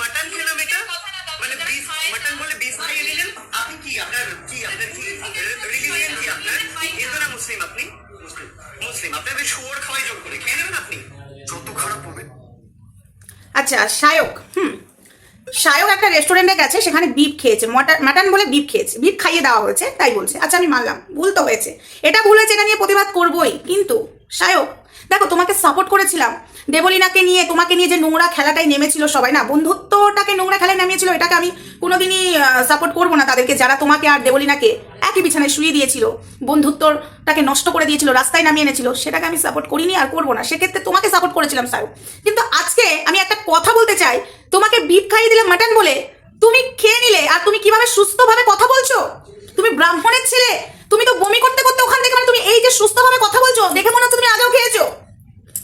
Mutton খেলাম এটা মানে বিফ মাটন বলে বিফ খাইয়ে নিলেন। আপনি কি আপনার কি আপনার কি? রিলিজিয়ন কি আপনার? হিন্দু না মুসলিম আপনি? মুসলিম। আপনাদের শুয়োর খাওয়াই জোর করে। খেয়ে নেবেন আপনি? যত খারাপ হবে। আচ্ছা সায়ক, হুম। সায়ক একটা রেস্টুরেন্টে গেছে, সেখানে বিফ খেয়েছে। মটন বলে বিফ খেয়েছে। বিপ খাইয়ে দেওয়া হয়েছে, তাই বলছে। আচ্ছা আমি মানলাম, ভুল তো হয়েছে। এটা ভুল হয়েছে, এটা নিয়ে প্রতিবাদ করবই। কিন্তু, সায়ক দেখো, তোমাকে সাপোর্ট করেছিলাম। দেবলিনাকে নিয়ে, তোমাকে নিয়ে যে নোংরা খেলাটাই নেমেছিল সবাই, না? বন্ধুত্বটাকে নোংরা খেলায় নামিয়েছিল, এটাকে আমি কোনোদিনই সাপোর্ট করব না তাদেরকে। যারা তোমাকে আর দেবলিনাকে একই বিছানায় শুয়ে দিয়েছিল, বন্ধুত্বটাকে নষ্ট করে দিয়েছিল, রাস্তায় নামিয়ে এনেছিল, সেটাকে আমি সাপোর্ট করিনি আর করব না। সেক্ষেত্রে তোমাকে সাপোর্ট করেছিলাম সায়ক কিন্তু আজকে আমি একটা কথা বলতে চাই। তোমাকে বিট খাইয়ে দিলে মাটন বলে। তুমি খেয়ে নিলে আর তুমি কীভাবে সুস্থভাবে কথা বলছো? তুমি ব্রাহ্মণের ছেলে। তুমি তো বমি করতে করতে ওখান থেকে মানে তুমি এই যে সুস্থভাবে কথা বলছো, দেখে মনে তুমি আগেও খেয়েছো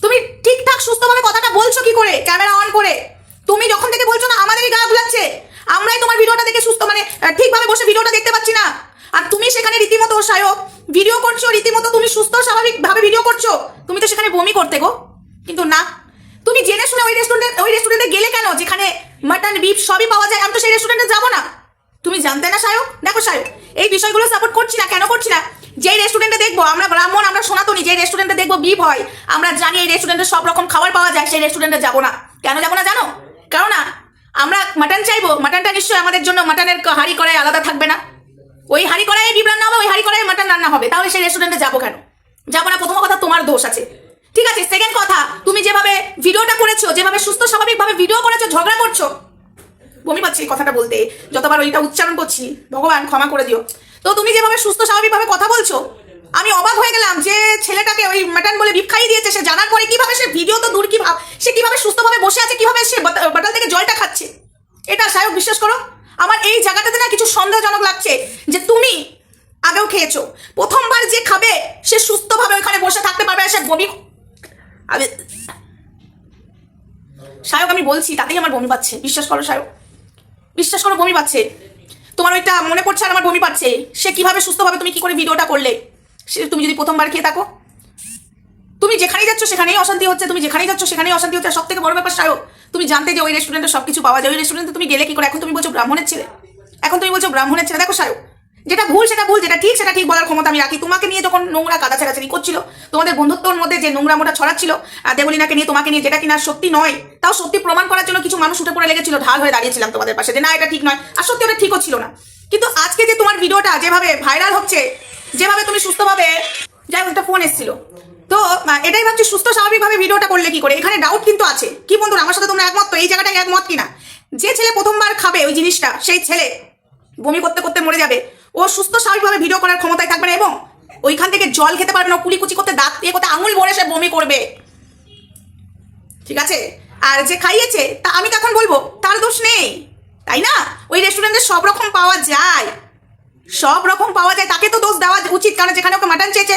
তুমি ঠিকঠাক সুস্থভাবে কথাটা বলছো কি করে ক্যামেরা অন করে তুমি যখন থেকে বলছো না আমাদেরই গা গুলাচ্ছে আমরাই তোমার ভিডিওটা দেখে সুস্থ মানে আহ, ঠিকভাবে বসে ভিডিওটা দেখতে পাচ্ছি না। আর তুমি সেখানে রীতিমতো সায়ক ভিডিও করছ, রীতিমতো তুমি সুস্থ, স্বাভাবিকভাবে ভিডিও করছ। তুমি তো সেখানে বমি করতে গো। কিন্তু না, তুমি জেনে শুনে ওই রেস্টুরেন্টে ওই রেস্টুরেন্টে গেলে কেন? যেখানে মাটন বিফ সবই পাওয়া যায়, আমি তো সেই রেস্টুরেন্টে যাব না। তুমি জানতে না সায়ক? দেখো সায়ক, এই বিষয়গুলো সাপোর্ট করছি না, কেন করছি না? যেই রেস্টুরেন্টে দেখব, আমরা ব্রাহ্মণ, আমরা সনাতনী যে রেস্টুরেন্টে দেখব বিফ হয়, আমরা জানি এই রেস্টুরেন্টে সব রকম খাবার পাওয়া যায়, সেই রেস্টুরেন্টে যাব না। কেন যাব না জানো? কেন না আমরা মাটন চাইব? মাটনটা নিশ্চয়ই আমাদের জন্য মাটনের হাড়ি করায় আলাদা থাকবে না। ওই হাড়ি করায় বিফ রান্না হবে, ওই হাড়ি করায় মাটন রান্না হবে। তাহলে সেই রেস্টুরেন্টে যাব কেন? যাব না, প্রথম কথা তোমার দোষ আছে। ঠিক আছে সেকেন্ড কথা, তুমি যেভাবে ভিডিওটা করেছ, যেভাবে সুস্থ স্বাভাবিকভাবে ভিডিও করেছ, ঝগড়া করছ, বমি পাচ্ছি কথাটা বলতে। যতবার ওইটা উচ্চারণ করছি, ভগবান ক্ষমা করে দিও। তো তুমি যেভাবে সুস্থ স্বাভাবিকভাবে কথা বলছো আমি অবাক হয়ে গেলাম যে ছেলেটাকে ওই মাটন বলে খাইয়ে দিয়েছে। সে জানার পরে কীভাবে সে ভিডিও তো দূর কি ভাব সে কীভাবে সুস্থভাবে বসে আছে, কীভাবে সে বাটাল থেকে জলটা খাচ্ছে? এটা সাহেব বিশ্বাস করো? আমার এই জায়গাটাতে না কিছু সন্দেহজনক লাগছে যে তুমি আগেও খেয়েছো। প্রথমবার যে খাবে, সে সুস্থভাবে ওখানে বসে থাকতে পারবে, সে বমি আমি সায়ক, আমি বলছি, তাতেই আমার বমি পাচ্ছে। বিশ্বাস করো সায়ক? বিশ্বাস করো, বমি পাচ্ছে। তোমার ওইটা মনে পড়ছে আর আমার বমি পাচ্ছে। সে কীভাবে সুস্থভাবে তুমি কি করে ভিডিওটা করলে? সে তুমি যদি প্রথমবার খেয়ে থাকো। তুমি যেখানেই যাচ্ছ সেখানেই অশান্তি হচ্ছে, তুমি যেখানেই যাচ্ছ সেখানেই অশান্তি হচ্ছে। সব থেকে বড় ব্যাপার সায়ক, তুমি জানতে যে ওই রেস্টুরেন্টে সব কিছু পাওয়া যায়। ওই রেস্টুরেন্টে তুমি গেলে কি করে? এখন তুমি বলছো ব্রাহ্মণের ছেলে। এখন তুমি বলছো ব্রাহ্মণের ছেলে। দেখো সায়ক, যেটা ভুল সেটা ভুল, যেটা ঠিক সেটা ঠিক বলার ক্ষমতা আমি রাখি। তোমাকে নিয়ে যখন নোংরা কাদা ছেড়াছাড়ি করছিল, তোমাদের বন্ধুত্বর মধ্যে যে নোংরা মোটা ছড়াচ্ছিল, আর দেবলিনাকে নিয়ে, তোমাকে নিয়ে যেটা কিনা সত্যি নয়, তাও সত্যি প্রমাণ করার জন্য কিছু মানুষ উঠে পড়ে লেগেছিল। ঢাল হয়ে দাঁড়িয়েছিলাম তোমাদের পাশে যে না, এটা ঠিক নয়। আর সত্যি ওটা ঠিকও ছিল না। কিন্তু আজকে যে তোমার ভিডিওটা যেভাবে ভাইরাল হচ্ছে, যেভাবে তুমি হোক একটা ফোন এসেছিল। তো এটাই ভাবছি, সুস্থ স্বাভাবিকভাবে ভিডিওটা করলে কি করে? এখানে ডাউট কিন্তু আছে। কি বন্ধুরা, আমার সাথে তোমরা একমত তো? এই জায়গাটায় একমত কিনা? যে ছেলে প্রথমবার খাবে ওই জিনিসটা, সেই ছেলে বমি করতে করতে মরে যাবে। ও সুস্থ স্বাভাবিকভাবে ভিডিও করার ক্ষমতায় থাকবে না এবং ওইখান থেকে জল খেতে পারবে না কুলি কুচি করতে, দাঁত দিয়ে করতে, আঙুল ভরে সে বমি করবে। ঠিক আছে? আর যে খাইয়েছে, তা আমি তখন বলব, তার দোষ নেই। তাই না? ওই রেস্টুরেন্টে সব রকম পাওয়া যায়। সব রকম পাওয়া যায়, তাকে তো দোষ দেওয়া উচিত, কারণ যেখানে ওকে মাটন চেয়েছে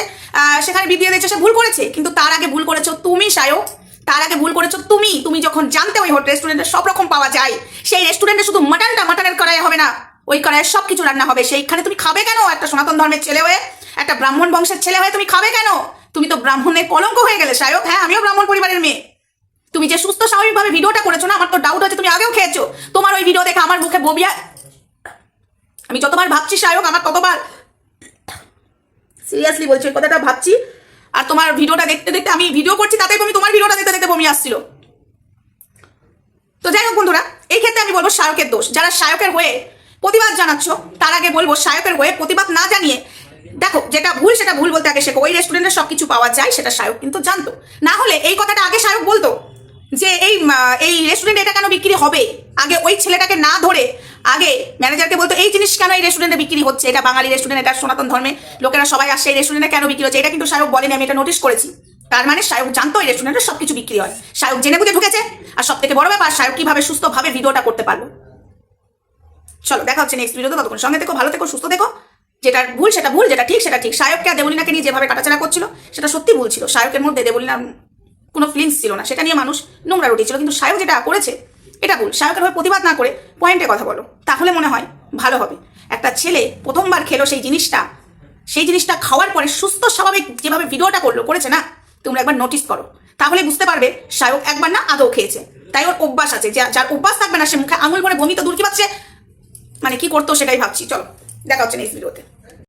সেখানে বিবিয়ে দিয়েছে, সে ভুল করেছে। কিন্তু তার আগে ভুল করেছ তুমি সায়ক তার আগে ভুল করেছ তুমি। তুমি যখন জানতে ওই হোটেল রেস্টুরেন্টে সব রকম পাওয়া যায়, সেই রেস্টুরেন্টে শুধু মাটনটা মাটনের কড়াই হবে না, ওই কড়াইয়ে সব কিছু রান্না হবে। সেইখানে তুমি খাবে কেন? একটা সনাতন ধর্মের ছেলে হয়ে, একটা ব্রাহ্মণ বংশের ছেলে হয়ে তুমি খাবে কেন? তুমি তো ব্রাহ্মণের কলঙ্ক হয়ে গেলে সায়ক হ্যাঁ আমিও ব্রাহ্মণ পরিবারের মেয়ে। তুমি যে সুস্থ স্বাভাবিকভাবে ভিডিওটা করেছ না, আমার তো ডাউট আছে, তুমি আগেও খেয়েছো। তোমার ওই ভিডিও দেখে আমার মুখে ববিয়া আমি যতবার ভাবছি সায়ক, আমার ততবার সিরিয়াসলি বলছি, ওই কথাটা ভাবছি। আর তোমার ভিডিওটা দেখতে দেখতে আমি ভিডিও করছি, তাতেই আমি তোমার ভিডিওটা দেখতে দেখতে বমি আসছিল। তো যাই হোক বন্ধুরা, এই ক্ষেত্রে আমি বলব শায়কের দোষ। যারা শায়কের হয়ে প্রতিবাদ জানাচ্ছ, তার আগে বলব শায়কের হয়ে প্রতিবাদ না জানিয়ে, দেখো, যেটা ভুল সেটা ভুল বলতে আগে শেখো। ওই রেস্টুরেন্টে সব কিছু পাওয়া যায়, সেটা শায়ক কিন্তু জানতো। না হলে এই কথাটা আগে শায়ক বলতো যে এই এই রেস্টুরেন্টে এটা কেন বিক্রি হবে? আগে ওই ছেলেটাকে না ধরে আগে ম্যানেজারকে বলতো, এই জিনিস কেন এই রেস্টুরেন্টে বিক্রি হচ্ছে? এটা বাঙালি রেস্টুরেন্ট এটা সনাতন ধর্মে। লোকেরা সবাই আসছে এই রেস্টুরেন্টে কেন বিক্রি হচ্ছে? এটা কিন্তু শায়ক বলেনি, আমি এটা নোটিস করেছি। তার মানে শায়ক জানতো এই রেস্টুরেন্টে সবকিছু বিক্রি হয়। শায়ক জেনে বুঝে ঢুকেছে। আর সব থেকে বড় ব্যাপার শায়ক কীভাবে সুস্থভাবে ভিডিওটা করতে পারল। চলো, দেখা হচ্ছে নেক্সট ভিডিওতে ততক্ষণ সঙ্গে থেকো, ভালো থেকো, সুস্থ থেকো। যেটা ভুল, সেটা ভুল, যেটা ঠিক, সেটা ঠিক। শায়ককে আর দেবলিনাকে নিয়ে যেভাবে কাটাচাড়া করছিল, সেটা সত্যি ভুল ছিল। শায়কের মধ্যে দেবলিনার কোনো ফিলিংস ছিল না। সেটা নিয়ে মানুষ নোংরা রুটি ছিল। কিন্তু শায়ক যেটা করেছে, এটা ভুল। শায়কের হয়ে প্রতিবাদ না করে পয়েন্টে কথা বলো। তাহলে মনে হয় ভালো হবে। একটা ছেলে প্রথমবার খেলো সেই জিনিসটা সেই জিনিসটা খাওয়ার পরে সুস্থ, স্বাভাবিক যেভাবে ভিডিওটা করল, করেছে না, তোমরা একবার নোটিস করো। তাহলে বুঝতে পারবে সায়ক একবার না আদৌ খেয়েছে। তাই ওর অভ্যাস আছে যার অভ্যাস থাকবে না সে মুখে আঙুল ভরে বমি দূর কি পাচ্ছে? মানে কি করতো সেটাই ভাবছি। চলো, দেখা হচ্ছে নেক্সট ভিডিওতে